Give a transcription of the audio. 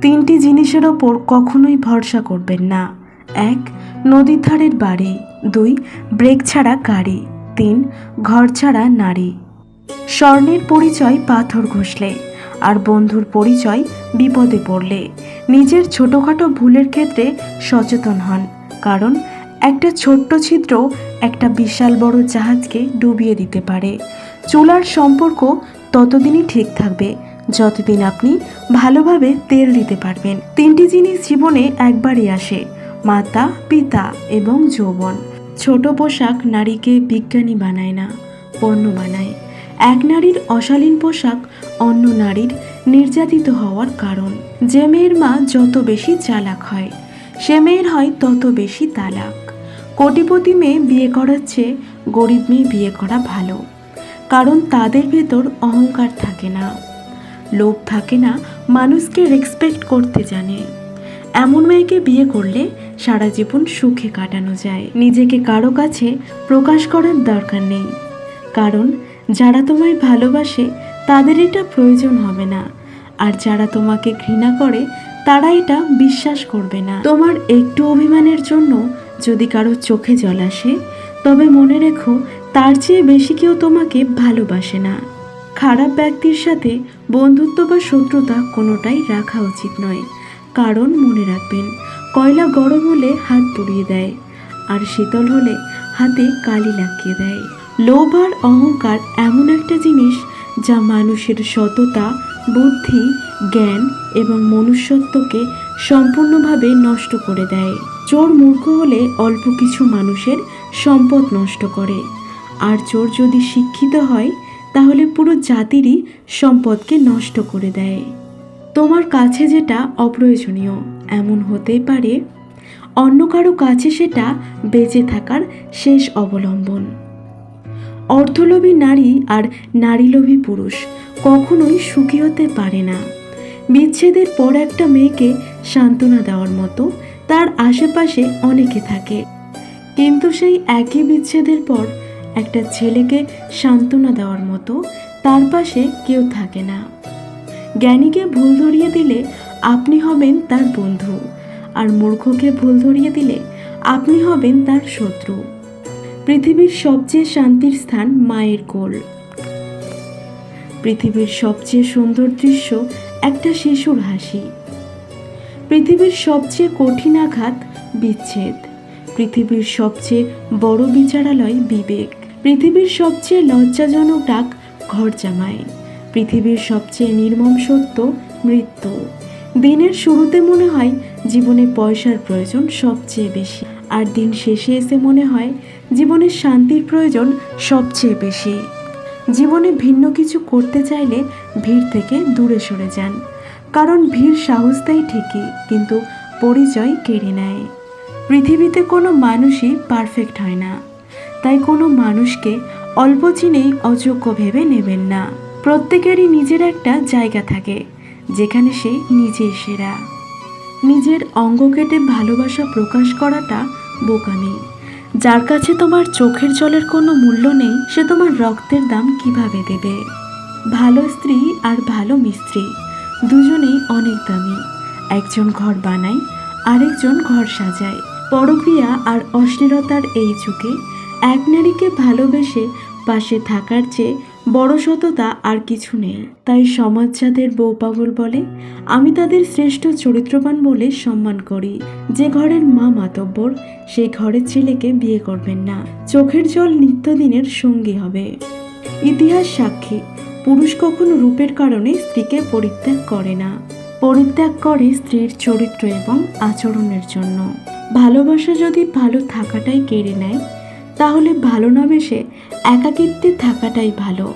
তিনটি জিনিসের ওপর কখনোই ভরসা করবেন না। এক নদীর ধারের বাড়ি। দুই, ব্রেক ছাড়া গাড়ি। তিন, ঘর ছাড়া নারী। স্বর্ণের পরিচয় পাথর ঘষলে আর বন্ধুর পরিচয় বিপদে পড়লে। নিজের ছোটোখাটো ভুলের ক্ষেত্রে সচেতন হন, কারণ একটা ছোট্ট ছিদ্র একটা বিশাল বড় জাহাজকে ডুবিয়ে দিতে পারে। চুলার সম্পর্ক ততদিনই ঠিক থাকবে যতদিন আপনি ভালোভাবে তেল দিতে পারবেন। তিনটি জিনিস জীবনে একবারই আসে, মাতা, পিতা এবং যৌবন। ছোট পোশাক নারীকে বিজ্ঞানী বানায় না, পণ্য বানায়। এক নারীর অশালীন পোশাক অন্য নারীর নির্যাতিত হওয়ার কারণ। যে মেয়ের মা যত বেশি চালাক হয়, সে মেয়ের হয় তত বেশি তালাক। কোটিপতি মেয়ে বিয়ে করার চেয়ে গরিব মেয়ে বিয়ে করা ভালো, কারণ তাদের ভেতর অহংকার থাকে না। লোভ থাকে না, মানুষকে রেসপেক্ট করতে জানে। এমন মেয়েকে বিয়ে করলে সারা জীবন সুখে কাটানো যায়। নিজেকে কারও কাছে প্রকাশ করার দরকার নেই। কারণ, যারা তোমায় ভালোবাসে, তাদের এটা প্রয়োজন হবে না। আর যারা তোমাকে ঘৃণা করে, তারা এটা বিশ্বাস করবে না। তোমার একটু অভিমানের জন্য যদি কারও চোখে জল আসে, তবে মনে রেখো, তার চেয়ে বেশি কেউ তোমাকে ভালোবাসে না। খারাপ ব্যক্তির সাথে বন্ধুত্ব বা শত্রুতা কোনোটাই রাখা উচিত নয়। কারণ মনে রাখবেন, কয়লা গরম হলে হাত পুড়িয়ে দেয়, আর শীতল হলে হাতে কালি লাগিয়ে দেয়। লোভ আর অহংকার এমন একটা জিনিস যা মানুষের সততা, বুদ্ধি, জ্ঞান এবং মনুষ্যত্বকে সম্পূর্ণভাবে নষ্ট করে দেয়। চোর মূর্খ হলে অল্প কিছু মানুষের সম্পদ নষ্ট করে। আর চোর যদি শিক্ষিত হয় তাহলে পুরো জাতিরই সম্পদকে নষ্ট করে দেয়। তোমার কাছে যেটা অপ্রয়োজনীয়, এমন হতেই পারে। অন্য কারও কাছে সেটা বেঁচে থাকার শেষ অবলম্বন। অর্থলোভী নারী আর নারীলোভী পুরুষ কখনোই সুখী হতে পারে না। বিচ্ছেদের পর একটা মেয়েকে সান্ত্বনা দেওয়ার মতো তার আশেপাশে অনেকে থাকে। কিন্তু সেই একই বিচ্ছেদের পর একটা ছেলেকে সান্ত্বনা দেওয়ার মতো, তার পাশে কেউ থাকে না। জ্ঞানীকে ভুল ধরিয়ে দিলে আপনি হবেন তার বন্ধু, আর মূর্খকে ভুল ধরিয়ে দিলে আপনি হবেন তার শত্রু। পৃথিবীর সবচেয়ে শান্তির স্থান মায়ের কোল। পৃথিবীর সবচেয়ে সুন্দর দৃশ্য একটা শিশুর হাসি। পৃথিবীর সবচেয়ে কঠিন আঘাত বিচ্ছেদ। পৃথিবীর সবচেয়ে বড় বিচারালয় বিবেক। পৃথিবীর সবচেয়ে লজ্জাজনক ডাক ঘর জামাই। পৃথিবীর সবচেয়ে নির্মম সত্য মৃত্যু। দিনের শুরুতে মনে হয় জীবনে পয়সার প্রয়োজন সবচেয়ে বেশি, আর দিন শেষে এসে মনে হয় জীবনে শান্তির প্রয়োজন সবচেয়ে বেশি। জীবনে ভিন্ন কিছু করতে চাইলে ভিড় থেকে দূরে সরে যান, কারণ ভিড় সাহস দেয় ঠিকই, কিন্তু পরিচয় কেড়ে নেয়। পৃথিবীতে কোনো মানুষই পারফেক্ট হয় না। তাই কোনো মানুষকে অল্প চিনেই অযোগ্য ভেবে নেবেন না। প্রত্যেকেরই নিজের একটা জায়গা থাকে, যেখানে সে নিজেই সেরা। নিজের অঙ্গ কেটে ভালোবাসা প্রকাশ করাটা বোকামি। যার কাছে তোমার চোখের জলের কোনো মূল্য নেই, সে তোমার রক্তের দাম কীভাবে দেবে? ভালো স্ত্রী আর ভালো মিস্ত্রি, দুজনেই অনেক দামি। একজন ঘর বানায়, আরেকজন ঘর সাজায়। পরক্রিয়া আর অশ্লীলতার এই যুগে এক নারীকে ভালোবেসে পাশে থাকার চেয়ে বড় সততা আর কিছু নেই। তাই সমাজ যাদের বউ পাগল বলে, আমি তাদের শ্রেষ্ঠ চরিত্রবান বলে সম্মান করি। যে ঘরের মা মাতব্বর সেই ঘরের ছেলেকে বিয়ে করবেন না। চোখের জল নিত্যদিনের সঙ্গী হবে। ইতিহাস সাক্ষী, পুরুষ কখনো রূপের কারণে স্ত্রীকে পরিত্যাগ করে না। পরিত্যাগ করে স্ত্রীর চরিত্র এবং আচরণের জন্য। ভালোবাসা যদি ভালো থাকাটাই কেড়ে নেয় তাহলে ভালো না বেশে একাকিত্বে থাকাটাই ভালো।